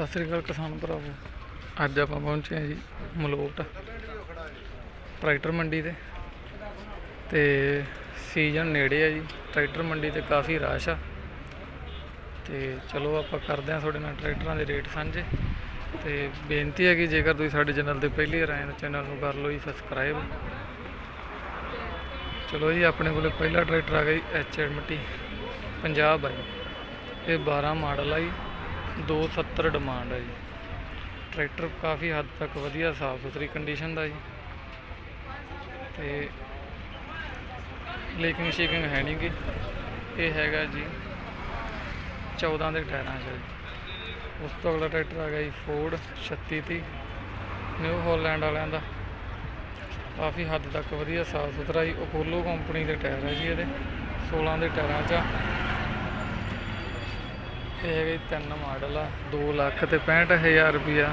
ਸਤਿ ਸ੍ਰੀ ਅਕਾਲ ਕਿਸਾਨ ਭਰਾਵੋ। ਅੱਜ ਆਪਾਂ ਪਹੁੰਚੇ ਹਾਂ ਜੀ ਮਲੋਟ, ਟਰੈਕਟਰ ਮੰਡੀ ਤੇ। ਤੇ ਸੀਜ਼ਨ ਨੇੜੇ ਆ ਜੀ, ਟਰੈਕਟਰ ਮੰਡੀ ਤੇ ਕਾਫੀ ਰਸ਼ ਆ। ਤੇ ਚਲੋ ਆਪਾਂ ਕਰਦੇ ਹਾਂ ਤੁਹਾਡੇ ਨਾਲ ਟਰੈਕਟਰਾਂ ਦੇ ਰੇਟ ਸਾਂਝੇ। ਤੇ ਬੇਨਤੀ ਹੈ ਕਿ ਜੇਕਰ ਤੁਸੀਂ ਸਾਡੇ ਚੈਨਲ ਤੇ ਪਹਿਲੀ ਵਾਰ ਆਏ ਹੋ ਚੈਨਲ ਨੂੰ ਕਰ ਲਓ ਜੀ ਸਬਸਕ੍ਰਾਈਬ ਚਲੋ ਜੀ, ਆਪਣੇ ਕੋਲੇ ਪਹਿਲਾ ਟਰੈਕਟਰ ਆ ਗਿਆ ਜੀ ਐਚਐਮਟੀ 50 ਬਾਈ। ਇਹ 12 ਮਾਡਲ ਆ ਜੀ। 270 ਡਿਮਾਂਡ ਹੈ ਜੀ। ਟਰੈਕਟਰ ਕਾਫੀ ਹੱਦ ਤੱਕ ਵਧੀਆ ਸਾਫ਼ ਸੁਥਰੀ ਕੰਡੀਸ਼ਨ ਦਾ ਜੀ। ਤੇ ਲੀਕਿੰਗ ਸ਼ੇਕਿੰਗ ਹੈ ਨਹੀਂ ਗੀ। ਇਹ ਹੈਗਾ ਜੀ 14 ਦੇ ਟਾਇਰਾਂ 'ਚ ਜੀ। ਉਸ ਤੋਂ ਅਗਲਾ ਟਰੈਕਟਰ ਆ ਗਿਆ ਜੀ ਫੋਰਡ 3630 ਨਿਊ ਹਾਲੈਂਡ ਵਾਲਿਆਂ ਦਾ। ਕਾਫੀ ਹੱਦ ਤੱਕ ਵਧੀਆ ਸਾਫ਼ ਸੁਥਰਾ ਜੀ। ਅਪੋਲੋ ਕੰਪਨੀ ਦੇ ਟਾਇਰ ਹੈ ਜੀ ਇਹਦੇ। 16 ਦੇ ਟਾਇਰਾਂ 'ਚ ਆ। ਇਹ ਹੈਗੇ ਤਿੰਨ ਮਾਡਲ ਆ 2 ਲੱਖ ਤੇ 65000 ਰੁਪਿਆ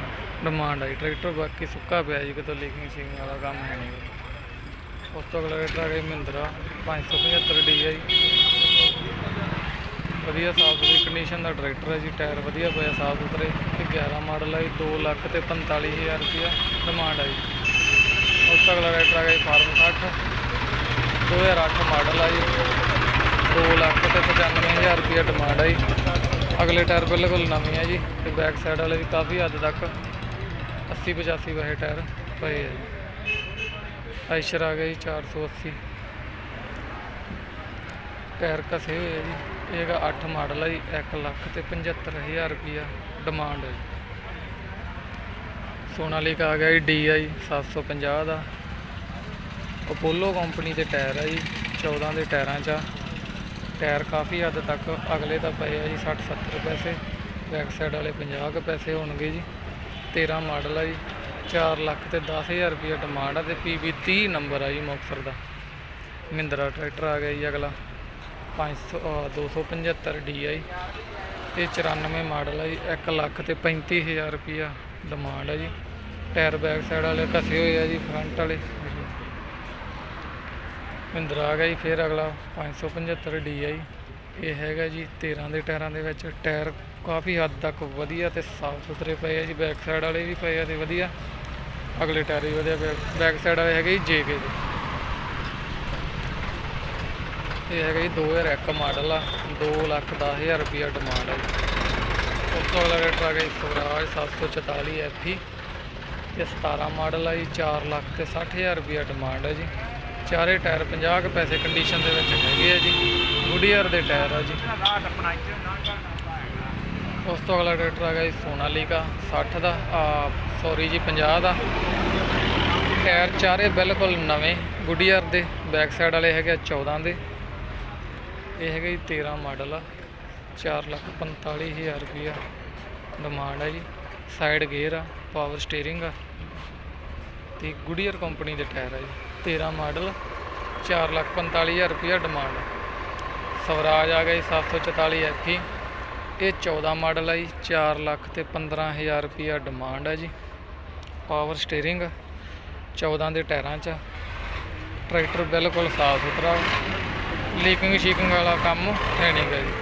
ਡਿਮਾਂਡ ਆਈ ਟਰੈਕਟਰ ਬਾਕੀ ਸੁੱਕਾ ਪਿਆ ਜੀ, ਕਿਤੋਂ ਲੀਕਿੰਗ ਸ਼ੀਕਿੰਗ ਵਾਲਾ ਕੰਮ ਹੈ ਨਹੀਂ। ਉਸ ਤੋਂ ਅਗਲਾ ਟਰੈਕਟਰ ਆ ਗਿਆ ਜੀ ਮਹਿੰਦਰਾ 575 DI ਵਧੀਆ ਸਾਫ਼ ਸੁਥਰੀ ਕੰਡੀਸ਼ਨ ਦਾ ਟਰੈਕਟਰ ਹੈ ਜੀ ਟਾਇਰ ਵਧੀਆ ਪਿਆ ਸਾਫ਼ ਸੁਥਰੇ। ਤੇ 11 ਮਾਡਲ ਆ ਜੀ 2 ਲੱਖ ਤੇ 45000 ਰੁਪਿਆ ਡਿਮਾਂਡ ਆਈ ਉਸ ਤੋਂ ਅਗਲਾ ਟਰੈਕਟਰ ਆ ਗਿਆ ਜੀ ਫਾਰਮ 60 2008 ਮਾਡਲ ਆ ਜੀ। 2 ਲੱਖ ਤੇ 95000 ਰੁਪਿਆ ਡਿਮਾਂਡ ਆਈ ਅਗਲੇ ਟਾਇਰ ਬਿਲਕੁਲ ਨਵੇਂ ਆ ਜੀ ਤੇ ਬੈਕ ਸਾਈਡ ਵਾਲੇ ਵੀ ਕਾਫੀ ਹੱਦ ਤੱਕ 80 85 ਵਾਲੇ ਟਾਇਰ ਪਏ ਆ ਜੀ। ਆਇਸ਼ਰ ਆ ਗਿਆ ਜੀ 480 ਟਾਇਰ ਕਸੇ ਹੋਏ ਆ ਜੀ। ਇਹ ਹੈਗਾ 8 ਮਾਡਲ ਆ ਜੀ 1 ਲੱਖ ਤੇ 75000 ਰੁਪਿਆ ਡਿਮਾਂਡ ਹੈ ਜੀ। ਸੋਨਾਲੀਕਾ ਆ ਗਿਆ ਜੀ DI 750 ਦਾ। ਅਪੋਲੋ ਕੰਪਨੀ ਦੇ ਟਾਇਰ ਆ ਜੀ 14 ਦੇ ਟਾਇਰਾਂ 'ਚ ਆ। ਟਾਇਰ ਕਾਫੀ ਹੱਦ ਤੱਕ ਅਗਲੇ ਤਾਂ ਪਏ ਆ ਜੀ 60 70 ਪੈਸੇ ਬੈਕ ਸਾਈਡ ਵਾਲੇ 50 ਕੁ ਪੈਸੇ ਹੋਣਗੇ ਜੀ। 13 ਮਾਡਲ ਆ ਜੀ 4 ਲੱਖ ਤੇ 10000 ਰੁਪਏ ਡਿਮਾਂਡ ਆ ਤੇ PB 30 ਨੰਬਰ ਆ ਜੀ ਮੁਕਤਸਰ ਦਾ। ਮਹਿੰਦਰਾ ਟਰੈਕਟਰ ਆ ਗਿਆ ਜੀ ਅਗਲਾ 500 ਅ, 275 DI ਇਹ 94 ਮਾਡਲ ਆ ਜੀ। 1 ਲੱਖ ਤੇ 35000 ਰੁਪਿਆ ਡਿਮਾਂਡ ਆ ਜੀ। ਟਾਇਰ ਬੈਕ ਸਾਈਡ ਵਾਲੇ ਘਸੇ ਹੋਏ ਆ ਜੀ ਫਰੰਟ ਵਾਲੇ। ਮਹਿੰਦਰਾ ਆ ਗਿਆ ਜੀ, ਫਿਰ ਅਗਲਾ 575 DI ਇਹ ਹੈਗਾ ਜੀ 13 ਦੇ ਟਾਇਰਾਂ ਦੇ ਵਿੱਚ। ਟਾਇਰ ਕਾਫੀ ਹੱਦ ਤੱਕ ਵਧੀਆ ਤੇ ਸਾਫ਼ ਸੁਥਰੇ ਪਏ ਆ ਜੀ। ਬੈਕ ਸਾਈਡ ਵਾਲੇ ਵੀ ਪਏ ਆ ਤੇ ਵਧੀਆ। ਅਗਲੇ ਟਾਇਰ ਵੀ ਵਧੀਆ ਬੈਕ ਸਾਈਡ ਵਾਲੇ ਹੈਗੇ ਜੀ JK ਦੇ। ਇਹ ਹੈਗਾ ਜੀ 2001 ਮਾਡਲ ਆ। 2 ਲੱਖ 10000 ਰੁਪਿਆ ਡਿਮਾਂਡ ਹੈ ਜੀ। ਉਸ ਤੋਂ ਅਗਲਾ ਟਰੈਕਟਰ ਆ ਗਿਆ ਜੀ ਸਵਰਾਜ 744 FE ਇਹ 17 ਮਾਡਲ ਆ ਜੀ 4 ਲੱਖ ਤੇ 60000 ਰੁਪਿਆ ਡਿਮਾਂਡ ਹੈ ਜੀ। ਚਾਰੇ ਟਾਇਰ 50 ਕੁ ਪੈਸੇ ਕੰਡੀਸ਼ਨ ਦੇ ਵਿੱਚ ਹੈਗੇ ਆ ਜੀ। ਗੁਡੀਅਰ ਦੇ ਟਾਇਰ ਆ ਜੀ। ਉਸ ਤੋਂ ਅਗਲਾ ਟਰੈਕਟਰ ਆ ਗਿਆ ਜੀ ਸੋਨਾਲੀਕਾ 60 ਦਾ ਸੌਰੀ ਜੀ 50 ਦਾ। ਟਾਇਰ ਚਾਰੇ ਬਿਲਕੁਲ ਨਵੇਂ ਗੁਡੀਅਰ ਦੇ ਬੈਕ ਸਾਈਡ ਵਾਲੇ ਹੈਗੇ ਆ 14 ਦੇ। ਇਹ ਹੈਗਾ ਜੀ 13 ਮਾਡਲ ਆ। 4 ਲੱਖ 45000 ਰੁਪਿਆ ਡਿਮਾਂਡ ਆ ਜੀ। ਸਾਈਡ ਗੇਅਰ ਆ ਪਾਵਰ ਸਟੀਅਰਿੰਗ ਆ। ਤੇ ਗੁਡੀਅਰ ਕੰਪਨੀ ਦੇ ਟਾਇਰ ਆ ਜੀ। 13 ਮਾਡਲ 4 ਲੱਖ 45000 ਰੁਪਿਆ ਡਿਮਾਂਡ ਸਵਰਾਜ ਆ ਗਿਆ ਜੀ 744 ਐਫੀ ਇਹ 14 ਮਾਡਲ ਹੈ ਜੀ 4 ਲੱਖ ਤੇ 15000 ਰੁਪਿਆ ਡਿਮਾਂਡ ਹੈ ਜੀ। ਪਾਵਰ ਸਟੀਅਰਿੰਗ 14 ਦੇ ਟਾਇਰਾਂ 'ਚ। ਟਰੈਕਟਰ ਬਿਲਕੁਲ ਸਾਫ਼ ਸੁਥਰਾ। ਲੀਕਿੰਗ ਸ਼ੀਕਿੰਗ ਵਾਲਾ ਕੰਮ ਹੈ ਨਹੀਂ ਗਾ ਜੀ।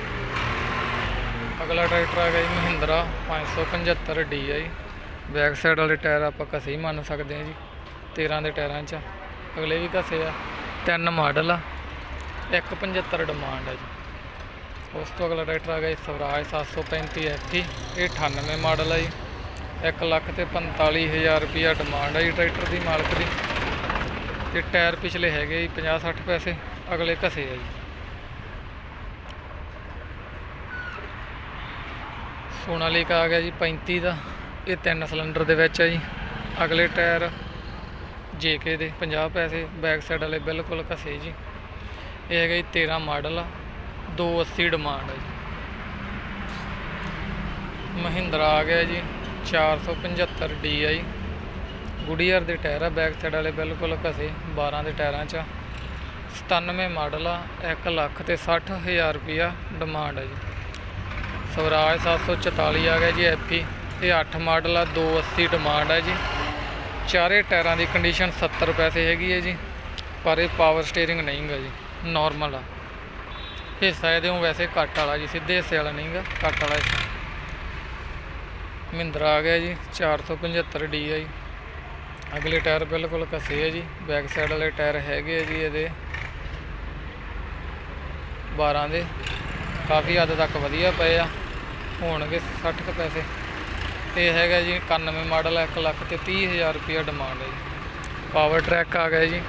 ਅਗਲਾ ਟਰੈਕਟਰ ਆ ਗਿਆ ਜੀ ਮਹਿੰਦਰਾ 575 DI ਬੈਕ ਸਾਈਡ ਵਾਲੇ ਟਾਇਰ ਆਪਾਂ ਘਸੇ ਹੀ ਮੰਨ ਸਕਦੇ ਹਾਂ ਜੀ 13 ਦੇ ਟਾਇਰਾਂ 'ਚ। ਅਗਲੇ ਵੀ ਘਸੇ ਆ। ਤਿੰਨ ਮਾਡਲ ਆ। 175 ਡਿਮਾਂਡ ਹੈ ਜੀ। ਉਸ ਤੋਂ ਅਗਲਾ ਟਰੈਕਟਰ ਆ ਗਿਆ ਜੀ ਸਵਰਾਜ 735 FT ਇਹ 98 ਮਾਡਲ ਆ ਜੀ। 1 ਲੱਖ ਤੇ 45000 ਰੁਪਿਆ ਡਿਮਾਂਡ ਆ ਜੀ ਟਰੈਕਟਰ ਦੀ ਮਾਲਕ ਦੀ। ਤੇ ਟਾਇਰ ਪਿਛਲੇ ਹੈਗੇ ਜੀ 50 60 ਪੈਸੇ। ਅਗਲੇ ਘਸੇ ਆ ਜੀ। ਸੋਨਾਲੀਕਾ ਆ ਗਿਆ ਜੀ 35 ਦਾ। ਇਹ ਤਿੰਨ ਸਿਲੰਡਰ ਦੇ ਵਿੱਚ ਹੈ ਜੀ। ਅਗਲੇ ਟਾਇਰ JK ਦੇ 50 ਪੈਸੇ ਬੈਕ ਸਾਈਡ ਵਾਲੇ ਬਿਲਕੁਲ ਘਸੇ ਜੀ। ਇਹ ਹੈਗਾ ਜੀ 13 ਮਾਡਲ ਆ 280 ਡਿਮਾਂਡ ਹੈ ਜੀ। ਮਹਿੰਦਰਾ ਆ ਗਿਆ ਜੀ 475 DI ਗੁਡੀਅਰ ਦੇ ਟਾਇਰ ਆ ਬੈਕ ਸਾਈਡ ਵਾਲੇ ਬਿਲਕੁਲ ਘਸੇ 12 ਦੇ ਟਾਇਰਾਂ 'ਚ ਆ। 97 ਮਾਡਲ ਆ 1 ਲੱਖ ਤੇ 60000 ਰੁਪਿਆ ਡਿਮਾਂਡ ਹੈ ਜੀ। ਸਵਰਾਜ 744 ਆ ਗਿਆ ਜੀ ਐਫੀ ਇਹ 8 ਮਾਡਲ ਆ 280 ਡਿਮਾਂਡ ਹੈ ਜੀ। ਚਾਰੇ ਟਾਇਰਾਂ ਦੀ ਕੰਡੀਸ਼ਨ 70 ਪੈਸੇ ਹੈਗੀ ਹੈ ਜੀ, ਪਰ ਇਹ ਪਾਵਰ ਸਟੀਅਰਿੰਗ ਨਹੀਂ ਗਾ ਜੀ ਨਾਰਮਲ ਆ। ਹਿੱਸਾ ਇਹਦੇ ਨੂੰ ਵੈਸੇ ਘੱਟ ਵਾਲਾ ਜੀ, ਸਿੱਧੇ ਹਿੱਸੇ ਵਾਲਾ ਨਹੀਂਗਾ ਘੱਟ ਵਾਲਾ ਮਹਿੰਦਰਾ ਆ ਗਿਆ ਜੀ 475 DI ਅਗਲੇ ਟਾਇਰ ਬਿਲਕੁਲ ਘਸੇ ਆ ਜੀ ਬੈਕ ਸਾਈਡ ਵਾਲੇ ਟਾਇਰ ਹੈਗੇ ਆ ਜੀ ਇਹਦੇ। 12 ਦੇ, ਕਾਫੀ ਹੱਦ ਤੱਕ ਵਧੀਆ ਪਏ ਆ, ਹੋਣਗੇ 60 ਕੁ ਪੈਸੇ। ਇਹ ਹੈਗਾ ਜੀ 91 ਮਾਡਲ 1 ਲੱਖ ਤੇ 30000 ਰੁਪਇਆ ਡਿਮਾਂਡ ਹੈ ਜੀ। ਪਾਵਰ ਟਰੈਕ ਆ ਗਿਆ ਜੀ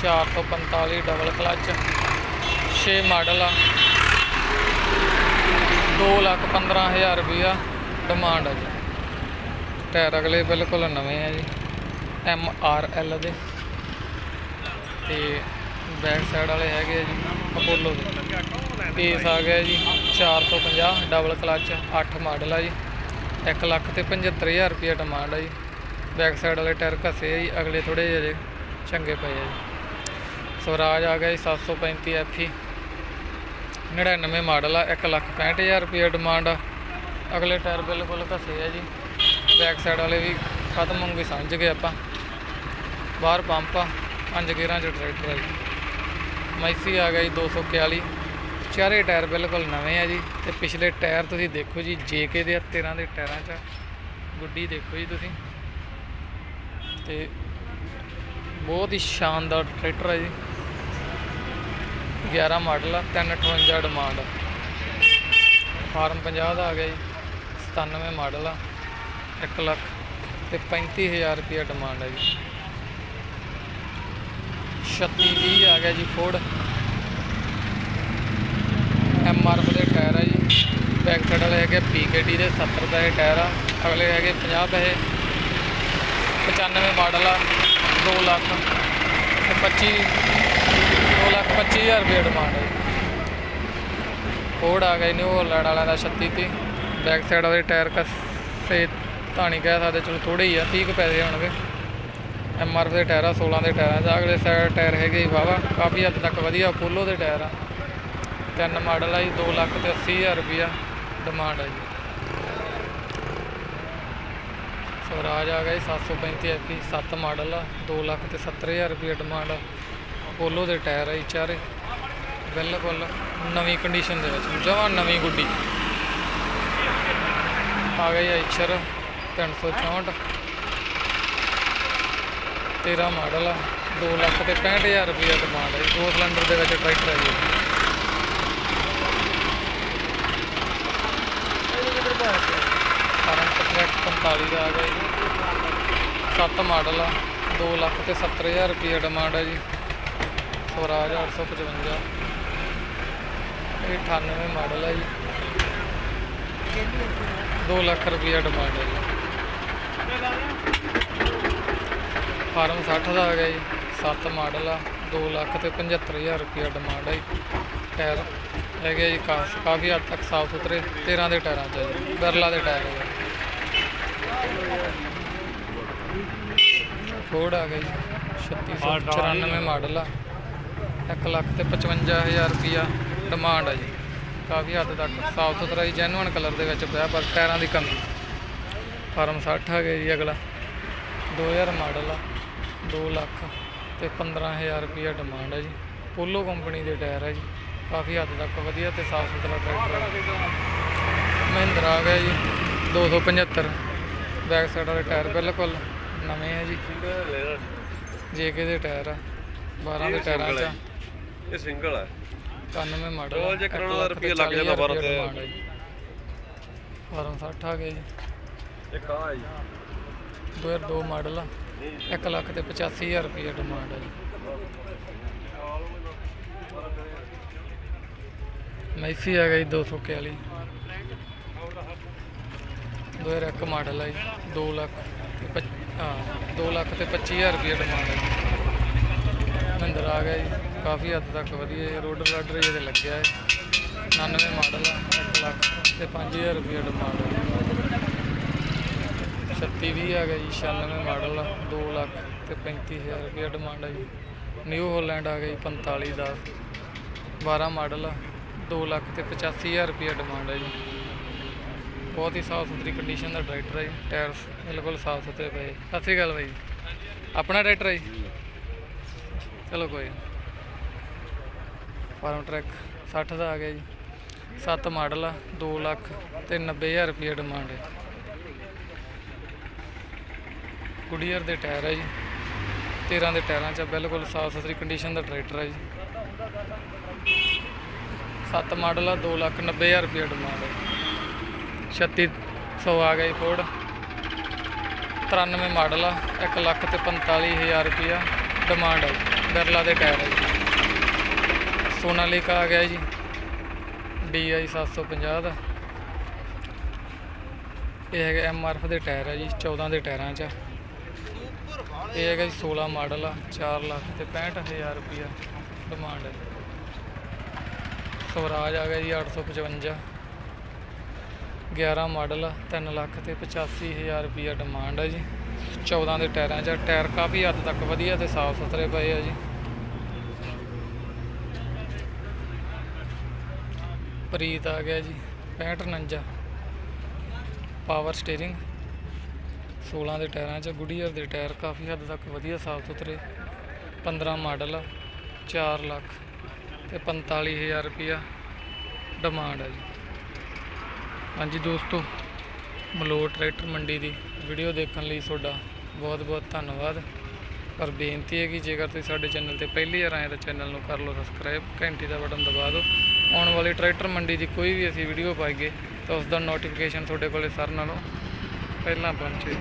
445 ਡਬਲ ਕਲਚ 6 ਮਾਡਲ ਆ। 2 ਲੱਖ 15000 ਰੁਪਇਆ ਡਿਮਾਂਡ ਆ ਜੀ। ਟਾਇਰ ਅਗਲੇ ਬਿਲਕੁਲ ਨਵੇਂ ਆ ਜੀ ਐਮ ਆਰ ਐਲ ਦੇ। ਤੇ ਬੈਕ ਸਾਈਡ ਵਾਲੇ ਹੈਗੇ ਆ ਜੀ ਅਪੋਲੋ ਦੇ। ਪੇਸ ਆ ਗਿਆ ਜੀ 450 ਡਬਲ ਕਲਚ 8 ਮਾਡਲ ਆ ਜੀ। 1 ਲੱਖ ਤੇ 75000 ਰੁਪਏ ਡਿਮਾਂਡ ਆ ਜੀ। ਬੈਕ ਸਾਈਡ ਵਾਲੇ ਟਾਇਰ ਘਸੇ ਆ ਜੀ, ਅਗਲੇ ਥੋੜੇ ਜਿਹੇ ਚੰਗੇ ਪਏ ਆ ਜੀ। ਸਵਰਾਜ ਆ ਗਿਆ ਜੀ 735 ਐਫਈ 99 ਮਾਡਲ ਆ 1 ਲੱਖ 65000 ਰੁਪਏ ਡਿਮਾਂਡ ਆ। ਅਗਲੇ ਟਾਇਰ ਬਿਲਕੁਲ ਘਸੇ ਆ ਜੀ। ਬੈਕ ਸਾਈਡ ਵਾਲੇ ਵੀ ਖਤਮ ਹੋ ਗਏ ਸਮਝ ਗਏ ਆਪਾਂ। ਬਾਹਰ ਪੰਪ ਆ, ਪੰਜ ਗੇਅਰਾਂ ਚ ਟਰੈਕਟਰ ਆ ਜੀ। ਮੈਸੀ ਆ ਗਿਆ ਜੀ 241 ਚਾਰੇ ਟਾਇਰ ਬਿਲਕੁਲ ਨਵੇਂ ਆ ਜੀ ਤੇ ਪਿਛਲੇ ਟਾਇਰ ਤੁਸੀਂ ਦੇਖੋ ਜੀ, ਜੇਕੇ ਦੇ 13 ਦੇ ਟਾਇਰਾਂ 'ਚ ਗੁੱਡੀ ਦੇਖੋ ਜੀ ਤੁਸੀਂ। ਤੇ ਬਹੁਤ ਹੀ ਸ਼ਾਨਦਾਰ ਟਰੈਕਟਰ ਹੈ ਜੀ। 11 ਮਾਡਲ ਆ 358 ਡਿਮਾਂਡ ਆ। ਫਾਰਮ 50 ਦਾ ਆ ਗਿਆ ਜੀ 97 ਮਾਡਲ ਆ 1 ਲੱਖ ਤੇ 35000 ਰੁਪਏ ਡਿਮਾਂਡ ਹੈ ਜੀ। 3620 ਆ ਗਿਆ ਜੀ ਫੋਰਡ ਐਮਆਰਐਫ ਦੇ ਟਾਇਰ ਆ ਜੀ। ਬੈਕ ਸਾਈਡ ਵਾਲੇ ਹੈਗੇ ਪੀਕੇਟੀ ਦੇ 70 ਪੈਸੇ ਟਾਇਰ ਆ। ਅਗਲੇ ਹੈਗੇ 50 ਪੈਸੇ। 95 ਮਾਡਲ ਆ 2 ਲੱਖ ਤੇ 25 2 ਲੱਖ 25000 ਰੁਪਏ ਡਿਮਾਂਡ ਹੈ ਫੋਰਡ ਆ ਗਏ ਨਿਊ ਹਾਲੈਂਡ ਵਾਲਿਆਂ ਦਾ 36 30 ਬੈਕ ਸਾਈਡ ਵਾਲੇ ਟਾਇਰ ਕਸੇ ਤਾਂ ਨਹੀਂ ਕਹਿ ਸਕਦੇ, ਚਲੋ ਥੋੜੇ ਹੀ ਆ 30 ਕੁ ਪੈਸੇ ਹੋਣਗੇ। ਐਮਆਰਐਫ ਦੇ ਟਾਇਰ ਆ 16 ਦੇ ਟਾਇਰ ਆ। ਅਗਲੇ ਸਾਈਡ ਟਾਇਰ ਹੈਗੇ ਵਾਵਾ ਕਾਫੀ ਹੱਦ ਤੱਕ ਵਧੀਆ ਪੋਲੋ ਦੇ ਟਾਇਰ ਆ। ਤਿੰਨ ਮਾਡਲ ਆ ਜੀ 2 ਲੱਖ ਤੇ 80000 ਰੁਪਿਆ ਡਿਮਾਂਡ ਆ ਜੀ। ਸਵਰਾਜ ਆ ਗਿਆ ਜੀ 735 ਐਫੀ 7 ਮਾਡਲ ਆ 2 ਲੱਖ ਤੇ 70000 ਰੁਪਏ ਡਿਮਾਂਡ ਆ। ਪੋਲੋ ਦੇ ਟਾਇਰ ਆ ਜੀ ਚਾਰੇ। ਬਿਲਕੁਲ ਨਵੀਂ ਕੰਡੀਸ਼ਨ ਦੇ ਵਿੱਚ, ਜਮਾਂ ਨਵੀਂ ਗੁੱਡੀ। ਆ ਗਿਆ ਜੀ ਐਚਰ 364 13 ਮਾਡਲ ਆ 2 ਲੱਖ ਤੇ 65000 ਰੁਪਏ ਡਿਮਾਂਡ ਹੈ ਦੋ ਸਿਲੰਡਰ ਦੇ ਵਿੱਚ ਟਰੈਕਟਰ ਹੈ ਜੀ। ਕਾਰਨ ਟਰੈਕ 45 ਦਾ ਆ ਗਿਆ ਜੀ ਸੱਤ ਮਾਡਲ ਆ 2 ਲੱਖ ਤੇ 70000 ਰੁਪਏ ਡਿਮਾਂਡ ਹੈ ਜੀ। ਸਵਰਾਜ 855 ਇਹ 98 ਮਾਡਲ ਹੈ ਜੀ। 2 ਲੱਖ ਰੁਪਏ ਡਿਮਾਂਡ ਹੈ ਜੀ। ਫਾਰਮ 60 ਦਾ ਆ ਗਿਆ ਜੀ। 7 ਮਾਡਲ ਆ 2 ਲੱਖ ਤੇ 75000 ਰੁਪਏ ਡਿਮਾਂਡ ਹੈ ਜੀ। ਟਾਇਰ ਹੈਗੇ ਜੀ ਕਾਫ- ਕਾਫੀ ਹੱਦ ਤੱਕ ਸਾਫ਼ ਸੁਥਰੇ 13 ਦੇ ਟਾਇਰਾਂ 'ਚ ਹੈ ਜੀ, ਬਰਲਾ ਦੇ ਟਾਇਰ ਹੈ ਫੋਰਡ ਆ ਗਿਆ ਜੀ 3694 ਮਾਡਲ ਆ। 1 ਲੱਖ ਤੇ 55000 ਰੁਪਿਆ ਡਿਮਾਂਡ ਆ ਜੀ। ਕਾਫੀ ਹੱਦ ਤੱਕ ਸਾਫ਼ ਸੁਥਰਾ ਜੀ ਜੈਨੂਅਨ ਕਲਰ ਦੇ ਵਿੱਚ ਪਿਆ, ਪਰ ਟਾਇਰਾਂ ਦੀ ਕਮੀ। ਫਾਰਮ 60 ਆ ਗਿਆ ਜੀ ਅਗਲਾ। 2000 ਮਾਡਲ ਆ 2 ਲੱਖ ਤੇ 15000 ਰੁਪਿਆ ਡਿਮਾਂਡ ਹੈ ਜੀ। ਪੋਲੋ ਕੰਪਨੀ ਦੇ ਟਾਇਰ ਹੈ ਜੀ। ਕਾਫੀ ਹੱਦ ਤੱਕ ਵਧੀਆ ਤੇ ਸਾਫ਼ ਸੁਥਰਾ ਟਰੈਕਟਰ ਹੈ। ਮਹਿੰਦਰਾ ਆ ਗਿਆ ਜੀ 275 ਬੈਕ ਸਾਈਡ ਵਾਲੇ ਟਾਇਰ ਬਿਲਕੁਲ ਨਵੇਂ ਆ ਜੀ। ਜੇਕੇ ਦੇ ਟਾਇਰ ਆ 12 ਦੇ ਟਾਇਰਾਂ 'ਚ ਆ। ਇਹ ਸਿੰਗਲ ਹੈ 91 ਮਾਡਲ ਉਹ ਜੇ ਕਰਾਉਣਾ ਤਾਂ ਰੁਪਈਆ ਲੱਗ ਜਾਂਦਾ ਬਾਰਾਂ ਤੇ। ਫਾਰਮ 60 ਆ ਗਿਆ ਜੀ। ਇੱਕ ਆ ਜੀ। 2002 ਮਾਡਲ ਆ। 1 ਲੱਖ ਤੇ 85000 ਰੁਪਏ ਡਿਮਾਂਡ ਹੈ ਜੀ। ਮੈਸੀ ਆ ਗਈ 241 2001 ਮਾਡਲ ਹੈ ਜੀ 2 ਲੱਖ ਤੇ ਪੱਚ- ਹਾਂ 2 ਲੱਖ ਤੇ 25000 ਰੁਪਏ ਡਿਮਾਂਡ ਹੈ ਜੀ। ਮਹਿੰਦਰ ਆ ਗਿਆ ਜੀ, ਕਾਫੀ ਹੱਦ ਤੱਕ ਵਧੀਆ ਜੀ ਰੋਡਰ ਰਾਡਰ ਇਹਦੇ ਲੱਗਿਆ ਹੈ 99 ਮਾਡਲ ਆ 1 ਲੱਖ ਤੇ 5000 ਰੁਪਏ ਡਿਮਾਂਡ ਹੈ 36 ਵੀ ਆ ਗਿਆ ਜੀ 96 ਮਾਡਲ ਆ 2 ਲੱਖ ਤੇ 35000 ਰੁਪਏ ਡਿਮਾਂਡ ਹੈ ਜੀ। ਨਿਊ ਹੋਲੈਂਡ ਆ ਗਿਆ ਜੀ 45 ਦਾ। 12 ਮਾਡਲ ਆ। 2 ਲੱਖ ਤੇ 85000 ਰੁਪਏ ਡਿਮਾਂਡ ਹੈ ਜੀ। ਬਹੁਤ ਹੀ ਸਾਫ਼ ਸੁਥਰੀ ਕੰਡੀਸ਼ਨ ਦਾ ਟਰੈਕਟਰ ਹੈ ਜੀ। ਟਾਇਰ ਬਿਲਕੁਲ ਸਾਫ਼ ਸੁਥਰੇ ਪਏ। ਸਤਿ ਸ਼੍ਰੀ ਅਕਾਲ ਬਾਈ। ਆਪਣਾ ਟਰੈਕਟਰ ਹੈ ਜੀ? ਚਲੋ ਕੋਈ ਫਾਰਮ ਟਰੈਕ 60 ਦਾ ਆ ਗਿਆ ਜੀ। 7 ਮਾਡਲ ਆ 2 ਲੱਖ ਤੇ 90000 ਰੁਪਏ ਡਿਮਾਂਡ ਹੈ। ਗੁਡੀਅਰ ਦੇ ਟਾਇਰ ਹੈ ਜੀ। 13 ਦੇ ਟਾਇਰਾਂ 'ਚ ਬਿਲਕੁਲ ਸਾਫ਼ ਸੁਥਰੀ ਕੰਡੀਸ਼ਨ ਦਾ ਟਰੈਕਟਰ ਹੈ ਜੀ। 7 ਮਾਡਲ ਆ 290000 ਰੁਪਏ ਡਿਮਾਂਡ ਹੈ 3600 ਆ ਗਿਆ ਜੀ ਫੋਰਡ 93 ਮਾਡਲ ਆ 1 ਲੱਖ ਤੇ 45000 ਰੁਪਇਆ ਡਿਮਾਂਡ ਹੈ ਬਿਰਲਾ ਦੇ ਟਾਇਰ ਹੈ ਜੀ। ਸੋਨਾਲੀਕਾ ਆ ਗਿਆ ਜੀ DI 750 ਦਾ। ਇਹ ਹੈਗਾ ਐਮਆਰਐਫ ਦੇ ਟਾਇਰ ਹੈ ਜੀ 14 ਦੇ ਟਾਇਰਾਂ 'ਚ ਇਹ ਹੈਗਾ ਜੀ 16 ਮਾਡਲ ਆ 4 ਲੱਖ ਤੇ 65000 ਰੁਪਇਆ ਡਿਮਾਂਡ ਹੈ ਸਵਰਾਜ ਆ ਗਿਆ ਜੀ 855 11 ਮਾਡਲ ਆ 3 ਲੱਖ ਤੇ 85000 ਰੁਪਇਆ ਡਿਮਾਂਡ ਹੈ ਜੀ। 14 ਦੇ ਟਾਇਰਾਂ 'ਚ ਟਾਇਰ ਕਾਫੀ ਹੱਦ ਤੱਕ ਵਧੀਆ ਤੇ ਸਾਫ਼ ਸੁਥਰੇ ਪਏ ਆ ਜੀ। ਪ੍ਰੀਤ ਆ ਗਿਆ ਜੀ 6549 ਪਾਵਰ ਸਟੀਅਰਿੰਗ 16 ਦੇ ਟਾਇਰਾਂ 'ਚ ਗੁਡੀਅਰ ਦੇ ਟਾਇਰ ਕਾਫੀ ਹੱਦ ਤੱਕ ਵਧੀਆ, ਸਾਫ਼ ਸੁਥਰੇ। 15 ਮਾਡਲ ਆ 4 ਲੱਖ। ਤੇ 45000 ਰੁਪਇਆ ਡਿਮਾਂਡ ਹੈ ਜੀ। ਹਾਂਜੀ ਦੋਸਤੋ ਮਲੋਟ ਟਰੈਕਟਰ ਮੰਡੀ ਦੀ ਵੀਡੀਓ ਦੇਖਣ ਲਈ ਤੁਹਾਡਾ ਬਹੁਤ ਬਹੁਤ ਧੰਨਵਾਦ। ਪਰ ਬੇਨਤੀ ਹੈ ਕਿ ਜੇਕਰ ਤੁਸੀਂ ਸਾਡੇ ਚੈਨਲ ਤੇ ਪਹਿਲੀ ਵਾਰ ਆਏ ਤਾਂ ਚੈਨਲ ਨੂੰ ਕਰ ਲਓ ਸਬਸਕ੍ਰਾਈਬ ਘੰਟੀ ਦਾ ਬਟਨ ਦਬਾ ਦਿਓ। ਆਉਣ ਵਾਲੀ ਟਰੈਕਟਰ ਮੰਡੀ ਦੀ ਕੋਈ ਵੀ ਅਸੀਂ ਵੀਡੀਓ ਪਾਈਏ ਤਾਂ ਉਸ ਦਾ ਨੋਟੀਫਿਕੇਸ਼ਨ ਤੁਹਾਡੇ ਕੋਲੇ ਸਰ ਨਾਲੋਂ ਪਹਿਲਾਂ ਪਹੁੰਚੇ।